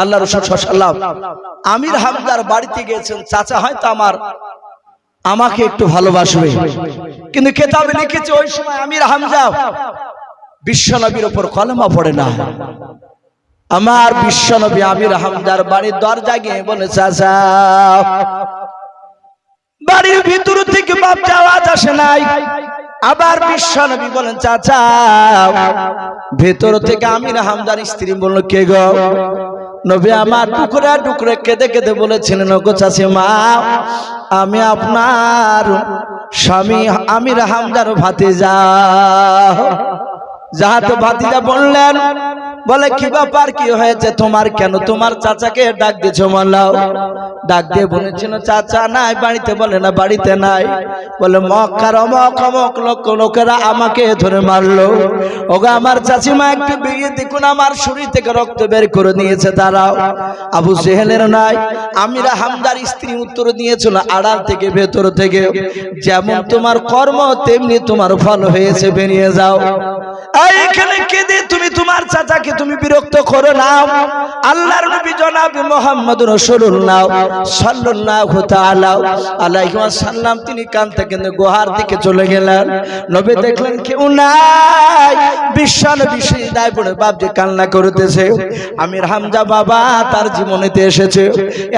আল্লাহ রসুল আমির হামদার বাড়িতে গিয়েছেন, চাচা হয়তো আমার, আমাকে একটু ভালোবাসবে। কিন্তু কেতাবে লিখেছে, ওই সময় আমির হামজা বিশ্বনবীর উপর কলমা পড়ে না। আমার বিশ্বনবী আমির হামদার বাড়ির দরজা গিয়ে বলে, চাচা, বাড়ির ভিতর থেকে বাপটা আওয়াজ আসে নাই। আবার বিশ্বনবী বলেন, চাচা, ভেতর থেকে আমির হামদার স্ত্রী বলল, কে গো নবী আমার টুকরা টুকরে কেঁদে কেঁদে বলেছিলেন গো চাচি মা আমি আপনার স্বামী আমির হামদার ভাতিজা। যাহাতে ভাতিজা বললেন বলে, কি ব্যাপার? কি হয়েছে? তোমার কেন? তোমার চাচাকে ডাক দিয়েছ মাল্লাও ডাক দিয়ে বলেছিল, চাচা নাই, বাড়িতে বলে না, বাড়িতে নাই। বলে, মক্কার অমক অমক লোক, লোকেরা আমাকে ধরে মারলো। ওগো, আমার চাচিমা একটু বেরিয়ে দেখুন, আমার শরীর থেকে রক্ত বের করে নিয়েছে তারাও আবু জেহেলের নাই, আমিরা হামদার স্ত্রী উত্তর দিয়েছিল, আড়াল থেকে ভেতর থেকে। যেমন তোমার কর্ম, তেমনি তোমার ফল হয়েছে, বেরিয়ে যাও। এই, এখানে কেঁদে তুমি তোমার চাচাকে তুমি বিরক্ত করো না। আল্লাহর নবী জনাব মোহাম্মদ রাসূলুল্লাহ সাল্লাল্লাহু তাআলা আলাইহি ওয়াসাল্লাম, তিনি কানতে থেকে গুহার দিকে চলে গেলেন। নবী দেখলেন কেউ নাই বিশ্বন বিশ্বই দায় পড়ে বাপ যে কান্না করতেছে। আমির হামজা বাবা তার জীবনেতে এসেছে।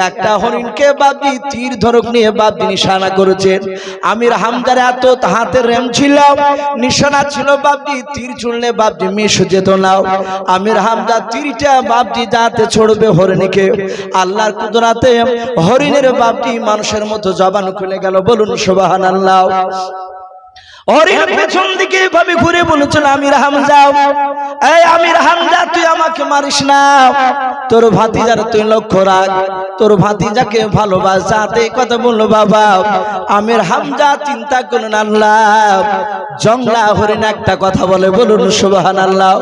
একটা হরিণকে বাপজি তীর ধরক নিয়ে বাপজি নিশানা করেছেন আমির হামজার এত হাতের রেম ছিল, নিশানা ছিল বাপজি তীর ছুড়লে বাপজি মিশ যেত না। আমির হামজা তীরটা বাপজি যাতে ছড়বে হরিণীকে। আল্লাহর কুদরাতে হরিণের বাপজি মানুষের মতো জবান খুলে গেল। বলুন সুবাহান আল্লাহ হরিণ পেছন দিকে এভাবে ঘুরে বলেছিল, আমির হামজা, এই আমির হামজা, তুই আমাকে মারিস না। তোর ভাতিজার তুই লক্ষ্য রাখ। তোর ভাতিজাকে ভালোবাস, যাতে কথা বলল বাবা, আমির হামজা চিন্তা করুন আল্লাহ, জংলা হরিণ একটা কথা বলে, বলুন সুবাহান আল্লাহ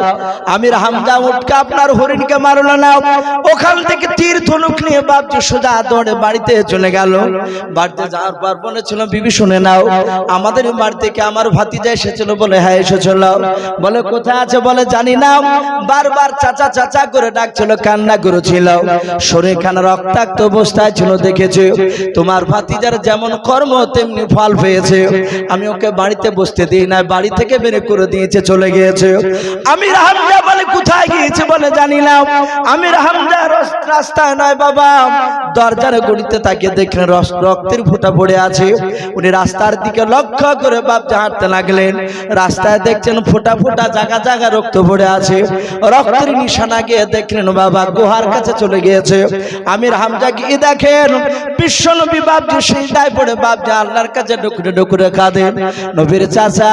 আমির হামজা উঠকে আপনার হরিণকে মারলো না। ওখান থেকে তীর ধনুক নিয়ে বাপজি সোজা দৌড়ে বাড়িতে চলে গেল। বাড়িতে যাওয়ার পর বলেছিল, বিবি, শুনে নাও, আমাদের বাড়ি থেকে ভাতিজা এসেছিল বলে হ্যাঁ এসেছিল। বলে, কোথায় আছে? বলে, জানি না। বারবার চাচা চাচা করে ডাকছিল, কান্না করেছিল। শরীর খানা রক্তাক্ত অবস্থায় ছিল, দেখেছে, তোমার ভাতিজার যেমন কর্ম, তেমনি ফল পেয়েছে। আমি ওকে বাড়িতে বসতে দিই না বাড়ি থেকে বের করে দিয়েছে, চলে গিয়েছে। আমির হামজা বলে, কোথায় গিয়েছে? বলে, জানি না। আমির হামজা রস- রাস্তায় নয়, বাবা। দরজার গড়িতে তাকিয়ে দেখলেন রক্তের ফোঁটা পড়ে আছে। উনি রাস্তার দিকে লক্ষ্য করে বাপ হাঁটতে লাগলেন। রাস্তায় দেখছেন ফোঁটা ফোঁটা জায়গা জায়গা রক্ত পড়ে আছে। রক্তের নিশানা গিয়ে দেখলেন বাবা গুহার কাছে চলে গিয়েছে। আমির হামজা গিয়ে দেখেন, বিশ্ব নবী বাপজি সেই দায় পড়ে, বাপজি আল্লাহর কাছে ডুকরে ডুকরে কাঁদেন নবীর চাচা,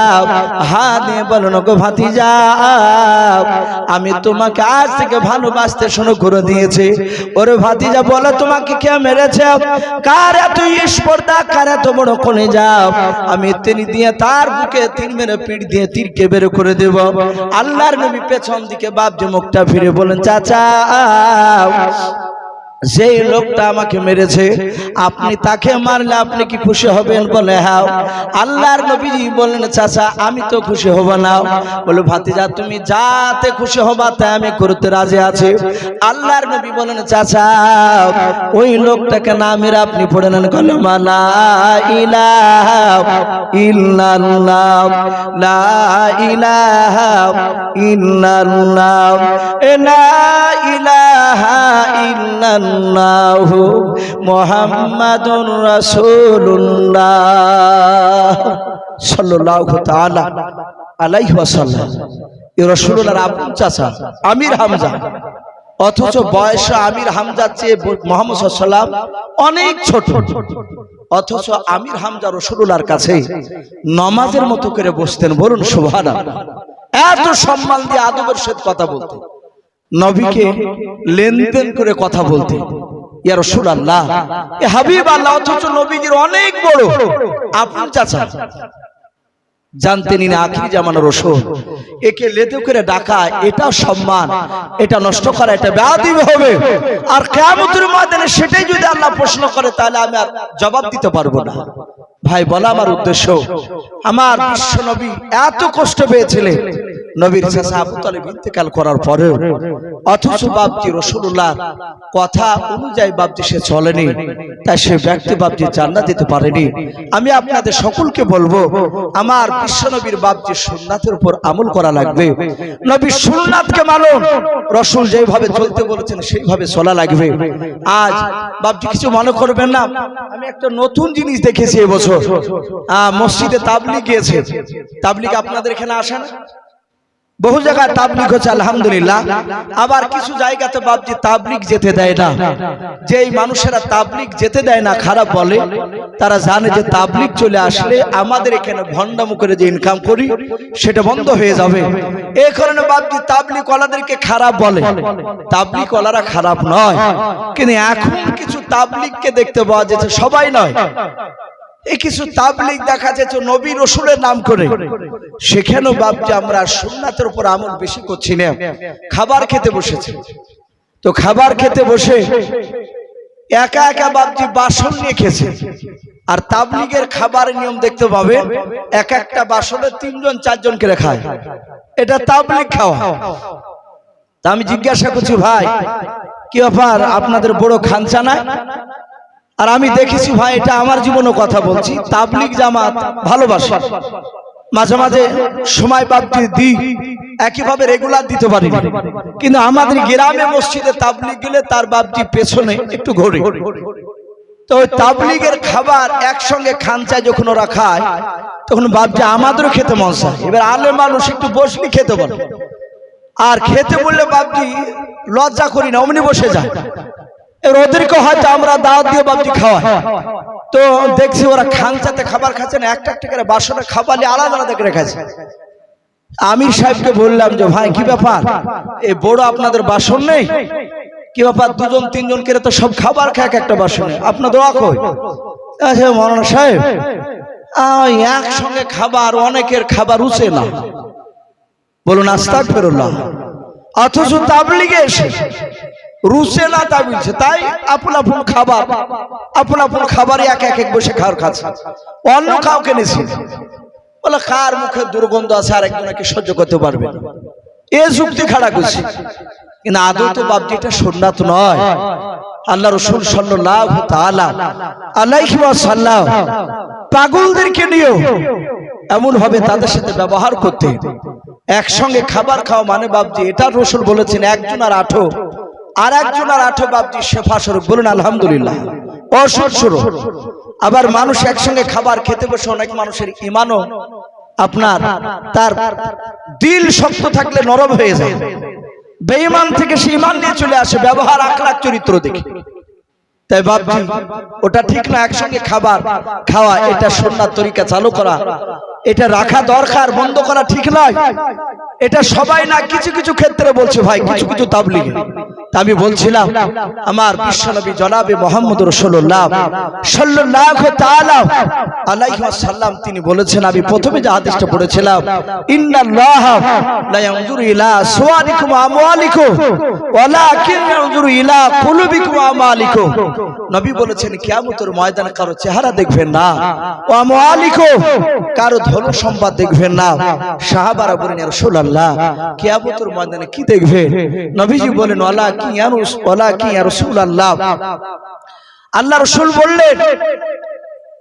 হা দিয়ে বলো নগো ভাতিজা, আমি তোমাকে আজ থেকে ভালোবাসতে শুরু করে দিয়েছি। ওরে ভাতিজা, বলে তোমাকে কে মেরেছে? কার এত স্পর্ধা, কার এত বড় কোনে যাও আমি তিনি দিয়ে তার বুকে তিন মেরে পিঠ দিয়ে তীরকে বের করে দেব আল্লাহর নবী পেছন দিকে বাপ যে মুখটা ফিরে বলেন, চাচা যেই লোকটা আমাকে মেরেছে, আপনি তাকে মারলে আপনি কি খুশি হবেন? বলে হ্যাঁ। আল্লাহর নবীজি বললেন, চাচা, আমি তো খুশি হব না। বলে, ভাতিজা, তুমি যাতে খুশি হবা, তাই আমি করতে রাজি আছি। আল্লাহর নবী বলেন চাচা, ওই লোকটাকে না মেরে আপনি পড়ে নেন কলমা লা ইলাহা ইল্লাল্লাহ, লা ইলাহা ইল্লাল্লাহ লা ইলাহা ইল্লাল্লাহ মুহাম্মাদুর রাসূলুল্লাহ সাল্লাল্লাহু তাআলা আলাইহি ওয়াসাল্লাম। এ রাসূলুল্লাহর আপন চাচা আমির হামজা, অথচ বয়স আমির হামজার চেয়ে মোহাম্মদ সাল্লাম অনেক ছোট। অথচ আমির হামজা রসুল্লাহর কাছে নমাজের মতো করে বসতেন, বলুন সুবহানা এত সম্মান দিয়ে আদবের সাথে কথা বলতেন। নবীকে লেনদেন করে কথা বলতে। ইয়া রসুল্লাহ এ হাবিব আল্লাহ অথচ নবীজির অনেক বড়। আপন চাচা জানতেন না আখিরি জামানো রসুল। একে লেদে করে ডাকা এটা সম্মান এটা নষ্ট করা এটা ব্যাধিব হবে। আর কেমতের ময়দানে সেটাই যদি আল্লাহ প্রশ্ন করে তাহলে আমি আর জবাব দিতে পারব না। ভাই বলা আমার উদ্দেশ্য আমার বিশ্ব নবী এত কষ্ট পেয়েছিলেন। নবীর চাচা আবু তালেব ইন্তেকাল করার পরেও অথচ বাপজি রসুল্লাহ কথা অনুযায়ী বাপজি সে চলেনি তাই সে ব্যক্তি বাপজি জান্নাত দিতে পারেনি। আমি আপনাদের সকলকে বলব আমার বিশ্বনবীর বাপজি সুন্নাতের উপর আমল করা লাগবে। নবীর সুন্নাতকে মানুন। রসুল যেভাবে চলতে বলেছেন সেইভাবে চলা লাগবে। আজ বাপজি কিছু মনে করবেন না। আমি একটা নতুন জিনিস দেখেছি এবছর আহ, মসজিদে তাবলিগ গিয়েছে। তাবলিগ আপনাদের এখানে আসে না? বহু জায়গায় তাবলিক হচ্ছে আলহামদুলিল্লাহ। আবার কিছু জায়গাতে বাপজি তাবলিগ যেতে দেয় না। যেই মানুষেরা তাবলিগ যেতে দেয় না, খারাপ বলে, তারা জানে যে তাবলিগ চলে আসলে আমাদের এখানে ভণ্ডামু করে যে ইনকাম করি, সেটা বন্ধ হয়ে যাবে। এই কারণে বাপজি তাবলিগ ওয়ালাদেরকে খারাপ বলে। তাবলিগ ওয়ালারা খারাপ নয়। কিন্তু এখন কিছু তাবলিগকে দেখতে পাওয়া যাচ্ছে, সবাই নয়। এই কিছু তাবলিগ দেখা যাচ্ছে নবী রসুলের নাম করে। সেখানেও বাপজি আমরা সুন্নাতের উপর আমল বেশি করছি না। খাবার খেতে বসেছে। তো খাবার খেতে বসে একা একা বাপজি বাসন নিয়ে খেয়েছে। আর তাবলিগের খাবারের নিয়ম দেখতে পাবে, এক একটা বাসনে তিনজন চারজন করে খায় এটা তাবলিগ খাওয়া। তা আমি জিজ্ঞাসা করছি, ভাই, কি ব্যাপার? আপনাদের বড় খানচা না আর আমি দেখেছি ভাই, এটা আমার জীবনও কথা বলছি। তাবলিগ জামাত ভালোবাসা। মাঝে মাঝে সময় বাপটি দিই। একইভাবে রেগুলার দিতে পারি কিন্তু আমাদের গ্রামে মসজিদে তাবলিক গেলে তার বাপটি পেছনে একটু ঘোরে। তো ওই তাবলিগের খাবার একসঙ্গে খানচায় যখন ওরা খায়, তখন বাপজি আমাদেরও খেতে মন চায়। এবার আলে মানুষ একটু বসলি খেতে বলে আর খেতে বললে বাপজি লজ্জা করি না, অমনি বসে যায়। ওদেরকে হয়তো আমরা দাওয়াত দিয়ে বাপজি খাওয়াই। তো দেখছি ওরা খানচাতে খাবার খাচ্ছে না, একটা একটা করে বাসনে খাবারলি আলাদা আলাদা করে খাচ্ছে। আমির সাহেবকে বললাম যে, ভাই, কি ব্যাপার? এই বড় আপনাদের বাসন নেই? কি ব্যাপার? দুজন, তিনজন করে তো সব খাবার খায় এক একটা বাসনে। আপনার দোয়া কই আচ্ছা মৌলানা সাহেব একসঙ্গে খাবার, অনেকের খাবার উচে না। বলুন আস্তাক ফেরুল্লাহ অথচ তাবলিগে এসে রুসে না তাবিলছে তাই আপন আপন খাবার, আপন আপন খাবারই এক এক এক বসে খাওয়ার খাচ্ছে অন্য কাউকে নিছি বলে, কার মুখে দুর্গন্ধ আছে আর একজনকে সহ্য করতে পারবে। এ যুক্তি খাড়া করছি। কিন্তু আদৌ তো বাপজি, এটা সুন্নাত নয়। আল্লাহ রসুল সাল্লাল্লাহু তাআলা আলাইহি ওয়াসাল্লাম পাগলদেরকে নিয়েও এমন ভাবে তাদের সাথে ব্যবহার করতে একসঙ্গে খাবার খাওয়া মানে বাপজি, এটা রসুল বলেছেন, একজন আর আঠো। আর একজন আর আঠো বাপজি শেফা স্বরূপ বলুন, আলহামদুলিল্লাহ। অসুর স্বরূপ। আবার মানুষ একসঙ্গে খাবার খেতে বসে অনেক মানুষের ইমানও আপনার, তার দিল শক্ত থাকলে নরম হয়ে যায়। বেঈমান থেকে সে ইমান নিয়ে চলে আসে, ব্যবহার আখলাক চরিত্র দেখে। তাই ভাবছি ওটা ঠিক না, একসঙ্গে খাবার খাওয়া, এটা সন্ন্যার তরিকা চালু করা। এটা রাখা দরকার, বন্ধ করা ঠিক নয়। এটা সবাই না, কিছু কিছু ক্ষেত্রে বলছে, ভাই, কিছু কিছু তাবলিগে আমি বলছিলাম, আমার বিশ্বনবী জনাবে মোহাম্মদ রসুল্লাহ সাল্লাল্লাহু তাআলা তিনি বলেছেন, আমি প্রথমে যে হাদিসটা পড়েছিলাম নবী বলেছেন, কিয়ামতের ময়দানে কারও চেহারা দেখবেন না। কারও ধন সম্পদ দেখবেন না। সাহাবারা বলেন ইয়া রাসূলুল্লাহ, কিয়ামতের ময়দানে কি দেখবেন? নবীজি বলেন, ওয়ালা কি ওয়ালা কি ইয়া রাসূলুল্লাহ আল্লাহ রাসূল বললেন